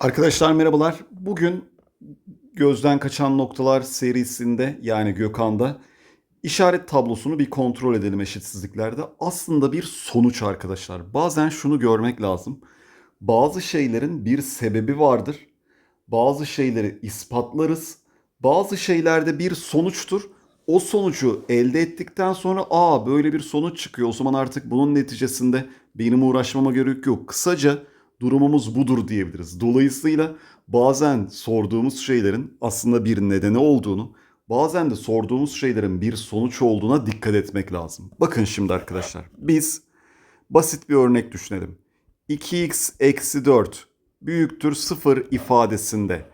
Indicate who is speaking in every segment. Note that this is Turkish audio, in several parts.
Speaker 1: Arkadaşlar merhabalar. Bugün gözden kaçan noktalar serisinde yani Gökhan'da işaret tablosunu bir kontrol edelim eşitsizliklerde. Aslında bir sonuç arkadaşlar. Bazen şunu görmek lazım. Bazı şeylerin bir sebebi vardır. Bazı şeyleri ispatlarız. Bazı şeylerde bir sonuçtur. O sonucu elde ettikten sonra aa böyle bir sonuç çıkıyor. O zaman artık bunun neticesinde benim uğraşmama gerek yok. Kısaca durumumuz budur diyebiliriz. Dolayısıyla bazen sorduğumuz şeylerin aslında bir nedeni olduğunu, bazen de sorduğumuz şeylerin bir sonuç olduğuna dikkat etmek lazım. Bakın şimdi arkadaşlar, biz basit bir örnek düşünelim. 2x eksi 4 büyüktür 0 ifadesinde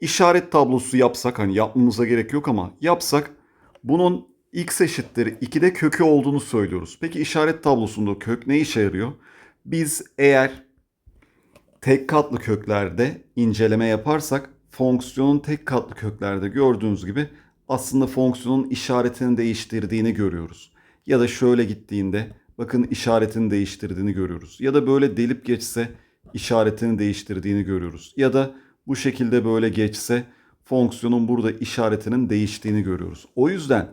Speaker 1: işaret tablosu yapsak, hani yapmamıza gerek yok ama yapsak bunun x eşittir 2'de kökü olduğunu söylüyoruz. Peki işaret tablosunda kök ne işe yarıyor? Biz eğer tek katlı köklerde inceleme yaparsak fonksiyonun tek katlı köklerde gördüğünüz gibi aslında fonksiyonun işaretini değiştirdiğini görüyoruz. Ya da şöyle gittiğinde bakın işaretini değiştirdiğini görüyoruz. Ya da böyle delip geçse işaretini değiştirdiğini görüyoruz. Ya da bu şekilde böyle geçse fonksiyonun burada işaretinin değiştiğini görüyoruz. O yüzden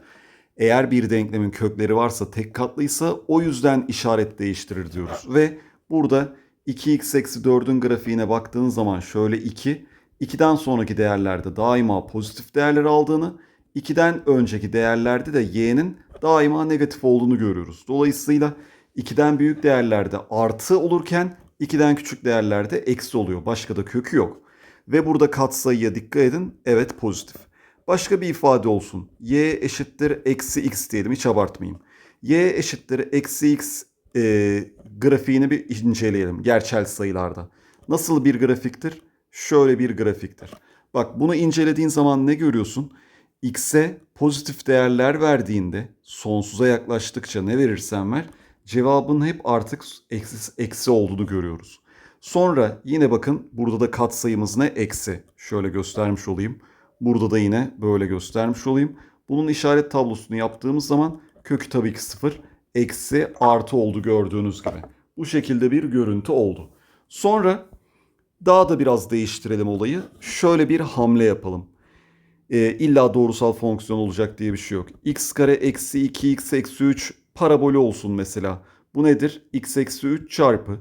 Speaker 1: eğer bir denklemin kökleri varsa tek katlıysa o yüzden işaret değiştirir diyoruz. Ve burada 2x eksi 4'ün grafiğine baktığın zaman şöyle 2, 2'den sonraki değerlerde daima pozitif değerler aldığını, 2'den önceki değerlerde de y'nin daima negatif olduğunu görüyoruz. Dolayısıyla 2'den büyük değerlerde artı olurken 2'den küçük değerlerde eksi oluyor. Başka da kökü yok. Ve burada katsayıya dikkat edin. Evet pozitif. Başka bir ifade olsun. y eşittir eksi x diyelim hiç abartmayayım. y eşittir eksi x e, grafiğini bir inceleyelim gerçel sayılarda. Nasıl bir grafiktir? Şöyle bir grafiktir. Bak bunu incelediğin zaman ne görüyorsun? X'e pozitif değerler verdiğinde sonsuza yaklaştıkça ne verirsen ver cevabın hep artık eksi, eksi olduğunu görüyoruz. Sonra yine bakın burada da katsayımız ne? Eksi. Şöyle göstermiş olayım. Burada da yine böyle göstermiş olayım. Bunun işaret tablosunu yaptığımız zaman kökü tabii ki sıfır. Eksi artı oldu gördüğünüz gibi. Bu şekilde bir görüntü oldu. Sonra daha da biraz değiştirelim olayı. Şöyle bir hamle yapalım. Ee, illa doğrusal fonksiyon olacak diye bir şey yok. x kare eksi 2x eksi 3 parabolü olsun mesela. Bu nedir? x eksi 3 çarpı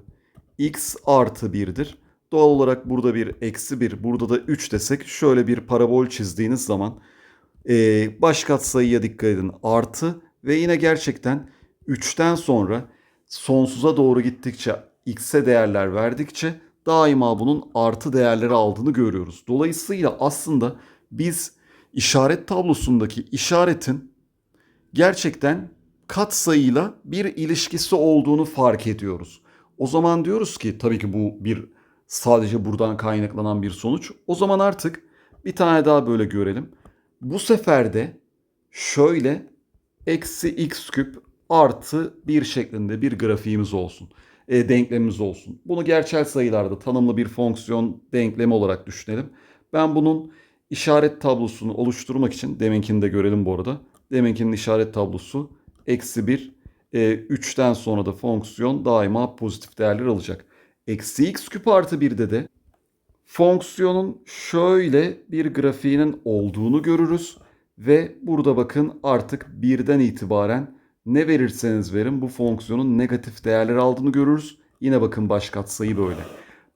Speaker 1: x artı 1'dir. Doğal olarak burada bir eksi 1, burada da 3 desek şöyle bir parabol çizdiğiniz zaman e, baş katsayıya dikkat edin artı ve yine gerçekten 3'ten sonra sonsuza doğru gittikçe x'e değerler verdikçe daima bunun artı değerleri aldığını görüyoruz. Dolayısıyla aslında biz işaret tablosundaki işaretin gerçekten katsayıyla bir ilişkisi olduğunu fark ediyoruz. O zaman diyoruz ki tabii ki bu bir sadece buradan kaynaklanan bir sonuç. O zaman artık bir tane daha böyle görelim. Bu sefer de şöyle eksi x küp artı 1 şeklinde bir grafiğimiz olsun. E, denklemimiz olsun. Bunu gerçel sayılarda tanımlı bir fonksiyon denklemi olarak düşünelim. Ben bunun işaret tablosunu oluşturmak için deminkini de görelim bu arada. Deminkinin işaret tablosu eksi 1 e, 3'ten sonra da fonksiyon daima pozitif değerler alacak. Eksi x küp artı 1'de de fonksiyonun şöyle bir grafiğinin olduğunu görürüz. Ve burada bakın artık birden itibaren ne verirseniz verin bu fonksiyonun negatif değerler aldığını görürüz. Yine bakın baş katsayı böyle.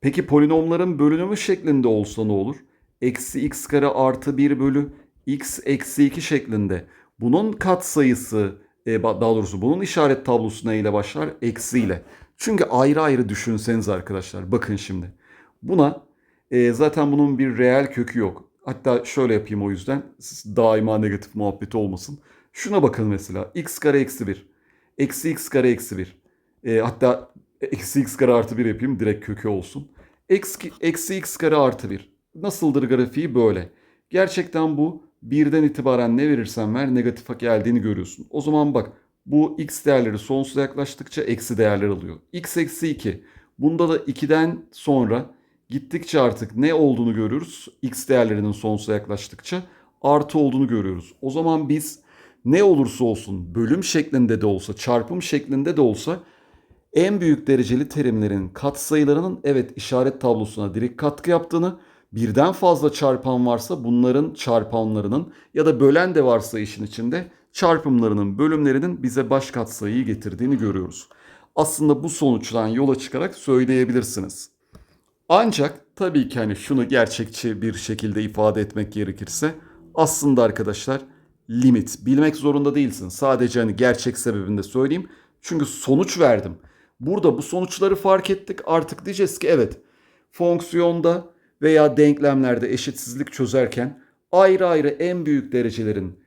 Speaker 1: Peki polinomların bölünümü şeklinde olsa ne olur? Eksi x kare artı 1 bölü x eksi 2 şeklinde. Bunun katsayısı e, daha doğrusu bunun işaret tablosu ne ile başlar? Eksi ile. Çünkü ayrı ayrı düşünseniz arkadaşlar bakın şimdi. Buna e, zaten bunun bir reel kökü yok. Hatta şöyle yapayım o yüzden daima negatif muhabbeti olmasın. Şuna bakın mesela x kare eksi 1. Eksi x kare eksi 1. E, hatta eksi x kare artı 1 yapayım direkt kökü olsun. Eksi, eksi x kare artı 1. Nasıldır grafiği böyle. Gerçekten bu birden itibaren ne verirsen ver negatife geldiğini görüyorsun. O zaman bak bu x değerleri sonsuza yaklaştıkça eksi değerler alıyor. x eksi 2. Bunda da 2'den sonra gittikçe artık ne olduğunu görüyoruz. X değerlerinin sonsuza yaklaştıkça artı olduğunu görüyoruz. O zaman biz ne olursa olsun bölüm şeklinde de olsa çarpım şeklinde de olsa en büyük dereceli terimlerin katsayılarının evet işaret tablosuna direkt katkı yaptığını, birden fazla çarpan varsa bunların çarpanlarının ya da bölen de varsa işin içinde çarpımlarının bölümlerinin bize baş katsayıyı getirdiğini görüyoruz. Aslında bu sonuçtan yola çıkarak söyleyebilirsiniz. Ancak tabii ki hani şunu gerçekçi bir şekilde ifade etmek gerekirse aslında arkadaşlar limit bilmek zorunda değilsin. Sadece hani gerçek sebebini de söyleyeyim. Çünkü sonuç verdim. Burada bu sonuçları fark ettik. Artık diyeceğiz ki evet fonksiyonda veya denklemlerde eşitsizlik çözerken ayrı ayrı en büyük derecelerin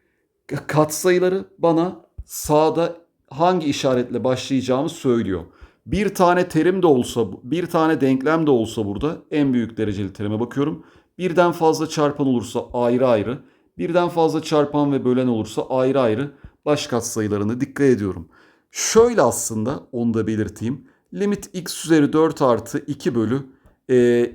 Speaker 1: katsayıları bana sağda hangi işaretle başlayacağımı söylüyor. Bir tane terim de olsa, bir tane denklem de olsa burada en büyük dereceli terime bakıyorum. Birden fazla çarpan olursa ayrı ayrı, birden fazla çarpan ve bölen olursa ayrı ayrı baş katsayılarına dikkat ediyorum. Şöyle aslında onu da belirteyim. Limit x üzeri 4 artı 2 bölü e,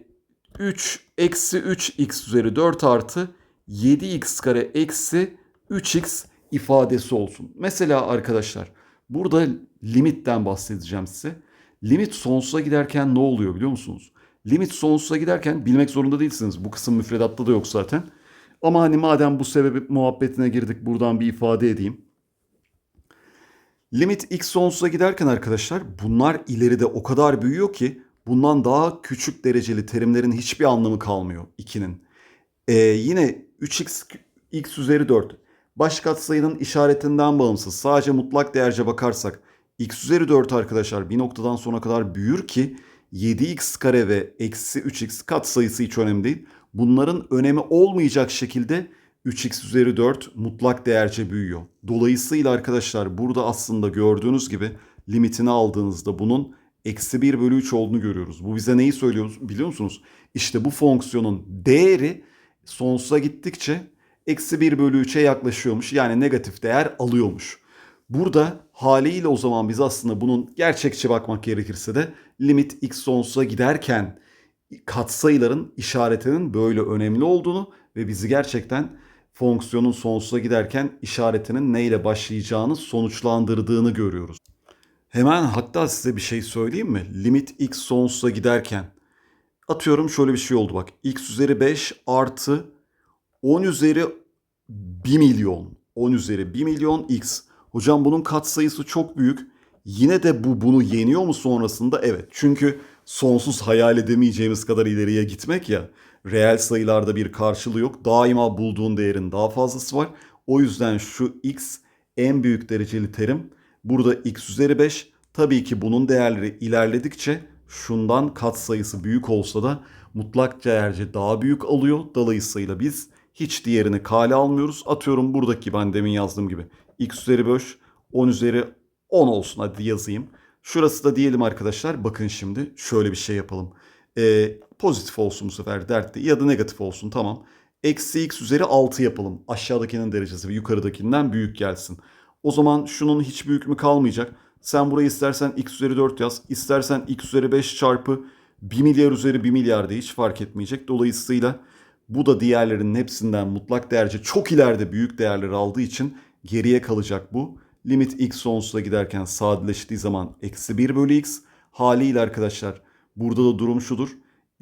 Speaker 1: 3 eksi 3x üzeri 4 artı 7x kare eksi 3x ifadesi olsun. Mesela arkadaşlar burada limitten bahsedeceğim size. Limit sonsuza giderken ne oluyor biliyor musunuz? Limit sonsuza giderken bilmek zorunda değilsiniz. Bu kısım müfredatta da yok zaten. Ama hani madem bu sebebi muhabbetine girdik buradan bir ifade edeyim. Limit x sonsuza giderken arkadaşlar bunlar ileride o kadar büyüyor ki bundan daha küçük dereceli terimlerin hiçbir anlamı kalmıyor 2'nin. Ee, yine 3x x üzeri 4 baş katsayının işaretinden bağımsız sadece mutlak değerce bakarsak x üzeri 4 arkadaşlar bir noktadan sonra kadar büyür ki 7x kare ve eksi 3x katsayısı hiç önemli değil. Bunların önemi olmayacak şekilde 3x üzeri 4 mutlak değerce büyüyor. Dolayısıyla arkadaşlar burada aslında gördüğünüz gibi limitini aldığınızda bunun eksi 1 bölü 3 olduğunu görüyoruz. Bu bize neyi söylüyor biliyor musunuz? İşte bu fonksiyonun değeri sonsuza gittikçe eksi 1 bölü 3'e yaklaşıyormuş. Yani negatif değer alıyormuş. Burada haliyle o zaman biz aslında bunun gerçekçi bakmak gerekirse de limit x sonsuza giderken katsayıların işaretinin böyle önemli olduğunu ve bizi gerçekten fonksiyonun sonsuza giderken işaretinin neyle başlayacağını sonuçlandırdığını görüyoruz. Hemen hatta size bir şey söyleyeyim mi? Limit x sonsuza giderken atıyorum şöyle bir şey oldu bak. x üzeri 5 artı 10 üzeri 1 milyon. 10 üzeri 1 milyon x. Hocam bunun katsayısı çok büyük. Yine de bu bunu yeniyor mu sonrasında? Evet. Çünkü sonsuz hayal edemeyeceğimiz kadar ileriye gitmek ya. Reel sayılarda bir karşılığı yok. Daima bulduğun değerin daha fazlası var. O yüzden şu x en büyük dereceli terim. Burada x üzeri 5. Tabii ki bunun değerleri ilerledikçe şundan katsayısı büyük olsa da mutlak değerce daha büyük alıyor. Dolayısıyla biz hiç diğerini kale almıyoruz. Atıyorum buradaki ben demin yazdığım gibi. x üzeri 5 10 üzeri 10 olsun hadi yazayım. Şurası da diyelim arkadaşlar. Bakın şimdi şöyle bir şey yapalım. Ee, pozitif olsun bu sefer dertli ya da negatif olsun tamam. Eksi x üzeri 6 yapalım. Aşağıdakinin derecesi yukarıdakinden büyük gelsin. O zaman şunun hiç büyük mü kalmayacak. Sen burayı istersen x üzeri 4 yaz. istersen x üzeri 5 çarpı 1 milyar üzeri 1 milyar diye hiç fark etmeyecek. Dolayısıyla bu da diğerlerinin hepsinden mutlak değerce çok ileride büyük değerleri aldığı için geriye kalacak bu. Limit x sonsuza giderken sadeleştiği zaman eksi 1 bölü x. Haliyle arkadaşlar burada da durum şudur.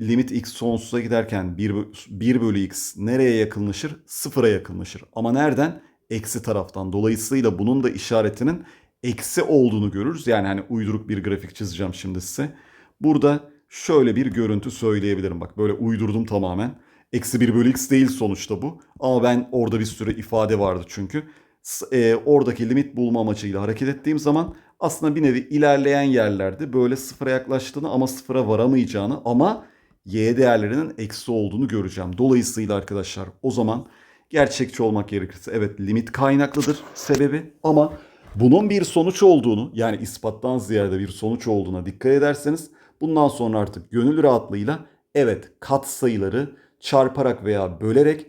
Speaker 1: Limit x sonsuza giderken 1, 1 bölü x nereye yakınlaşır? Sıfıra yakınlaşır. Ama nereden? Eksi taraftan. Dolayısıyla bunun da işaretinin eksi olduğunu görürüz. Yani hani uyduruk bir grafik çizeceğim şimdi size. Burada şöyle bir görüntü söyleyebilirim. Bak böyle uydurdum tamamen. Eksi 1 bölü x değil sonuçta bu. Ama ben orada bir sürü ifade vardı çünkü. E, oradaki limit bulma amacıyla hareket ettiğim zaman aslında bir nevi ilerleyen yerlerde böyle sıfıra yaklaştığını ama sıfıra varamayacağını ama y değerlerinin eksi olduğunu göreceğim. Dolayısıyla arkadaşlar o zaman gerçekçi olmak gerekirse evet limit kaynaklıdır sebebi ama bunun bir sonuç olduğunu yani ispattan ziyade bir sonuç olduğuna dikkat ederseniz bundan sonra artık gönül rahatlığıyla evet kat sayıları çarparak veya bölerek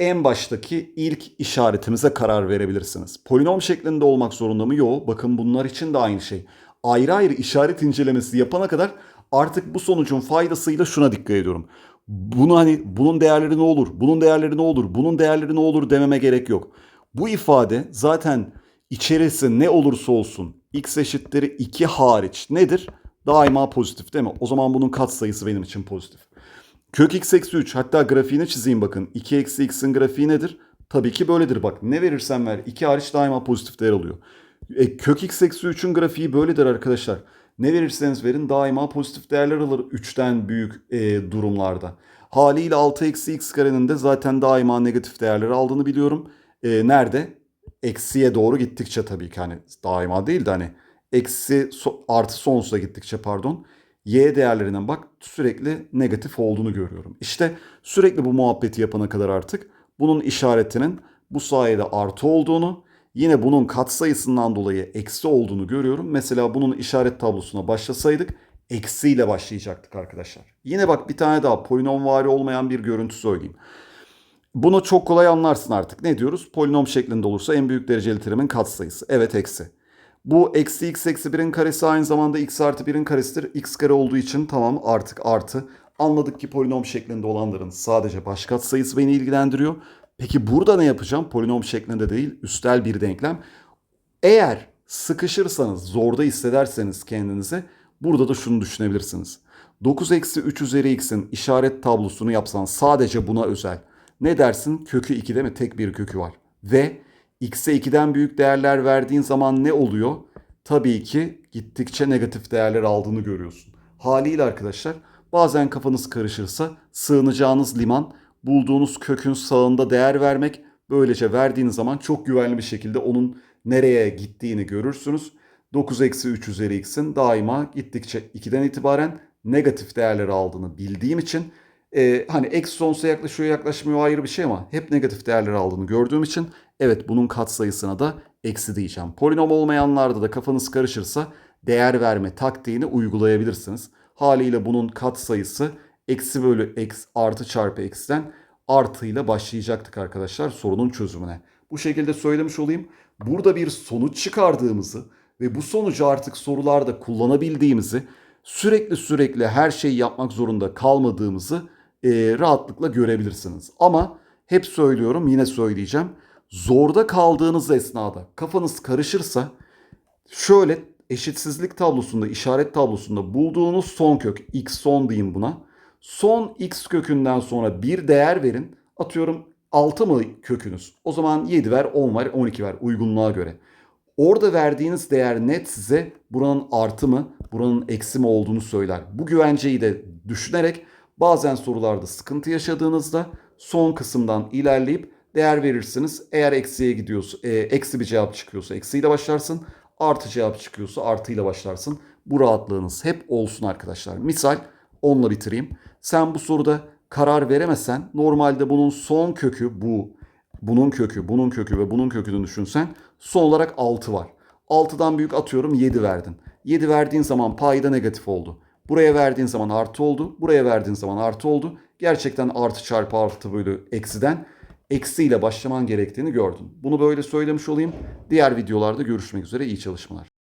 Speaker 1: en baştaki ilk işaretimize karar verebilirsiniz. Polinom şeklinde olmak zorunda mı? Yok. Bakın bunlar için de aynı şey. Ayrı ayrı işaret incelemesi yapana kadar artık bu sonucun faydasıyla şuna dikkat ediyorum. Bunu hani bunun değerleri ne olur? Bunun değerleri ne olur? Bunun değerleri ne olur dememe gerek yok. Bu ifade zaten içerisi ne olursa olsun x eşittir 2 hariç nedir? Daima pozitif değil mi? O zaman bunun katsayısı benim için pozitif. Kök x eksi 3 hatta grafiğini çizeyim bakın. 2 eksi x'in grafiği nedir? Tabii ki böyledir bak. Ne verirsen ver 2 hariç daima pozitif değer alıyor. E, kök x eksi 3'ün grafiği böyledir arkadaşlar. Ne verirseniz verin daima pozitif değerler alır 3'ten büyük e, durumlarda. Haliyle 6 eksi x karenin de zaten daima negatif değerleri aldığını biliyorum. E, nerede? Eksiye doğru gittikçe tabii ki hani daima değil de hani eksi so- artı sonsuza gittikçe pardon. Y değerlerinden bak sürekli negatif olduğunu görüyorum. İşte sürekli bu muhabbeti yapana kadar artık bunun işaretinin bu sayede artı olduğunu Yine bunun katsayısından dolayı eksi olduğunu görüyorum. Mesela bunun işaret tablosuna başlasaydık eksiyle başlayacaktık arkadaşlar. Yine bak bir tane daha polinomvari olmayan bir görüntü söyleyeyim. Bunu çok kolay anlarsın artık. Ne diyoruz? Polinom şeklinde olursa en büyük dereceli terimin katsayısı. Evet eksi. Bu eksi x eksi 1'in karesi aynı zamanda x artı 1'in karesidir. x kare olduğu için tamam artık artı. Anladık ki polinom şeklinde olanların sadece baş katsayısı beni ilgilendiriyor. Peki burada ne yapacağım? Polinom şeklinde değil, üstel bir denklem. Eğer sıkışırsanız, zorda hissederseniz kendinizi burada da şunu düşünebilirsiniz. 9 eksi 3 üzeri x'in işaret tablosunu yapsan sadece buna özel. Ne dersin? Kökü 2 değil mi? Tek bir kökü var. Ve x'e 2'den büyük değerler verdiğin zaman ne oluyor? Tabii ki gittikçe negatif değerler aldığını görüyorsun. Haliyle arkadaşlar bazen kafanız karışırsa sığınacağınız liman bulduğunuz kökün sağında değer vermek. Böylece verdiğiniz zaman çok güvenli bir şekilde onun nereye gittiğini görürsünüz. 9 eksi 3 üzeri x'in daima gittikçe 2'den itibaren negatif değerleri aldığını bildiğim için e, hani eksi sonsuza yaklaşıyor yaklaşmıyor ayrı bir şey ama hep negatif değerleri aldığını gördüğüm için evet bunun katsayısına da eksi diyeceğim. Polinom olmayanlarda da kafanız karışırsa değer verme taktiğini uygulayabilirsiniz. Haliyle bunun katsayısı eksi bölü eksi artı çarpı eksiden artıyla başlayacaktık arkadaşlar sorunun çözümüne. Bu şekilde söylemiş olayım. Burada bir sonuç çıkardığımızı ve bu sonucu artık sorularda kullanabildiğimizi sürekli sürekli her şeyi yapmak zorunda kalmadığımızı e, rahatlıkla görebilirsiniz. Ama hep söylüyorum yine söyleyeceğim. Zorda kaldığınız esnada kafanız karışırsa şöyle eşitsizlik tablosunda işaret tablosunda bulduğunuz son kök x son diyeyim buna son x kökünden sonra bir değer verin. Atıyorum 6 mı kökünüz? O zaman 7 ver, 10 ver, 12 ver uygunluğa göre. Orada verdiğiniz değer net size buranın artı mı, buranın eksi mi olduğunu söyler. Bu güvenceyi de düşünerek bazen sorularda sıkıntı yaşadığınızda son kısımdan ilerleyip değer verirsiniz. Eğer eksiye gidiyorsa, e, eksi bir cevap çıkıyorsa eksiyle başlarsın. Artı cevap çıkıyorsa artıyla başlarsın. Bu rahatlığınız hep olsun arkadaşlar. Misal onunla bitireyim. Sen bu soruda karar veremesen normalde bunun son kökü bu. Bunun kökü, bunun kökü ve bunun kökünü düşünsen son olarak 6 var. 6'dan büyük atıyorum 7 verdin. 7 verdiğin zaman payda negatif oldu. Buraya verdiğin zaman artı oldu. Buraya verdiğin zaman artı oldu. Gerçekten artı çarpı artı bölü eksiden eksiyle başlaman gerektiğini gördün. Bunu böyle söylemiş olayım. Diğer videolarda görüşmek üzere. İyi çalışmalar.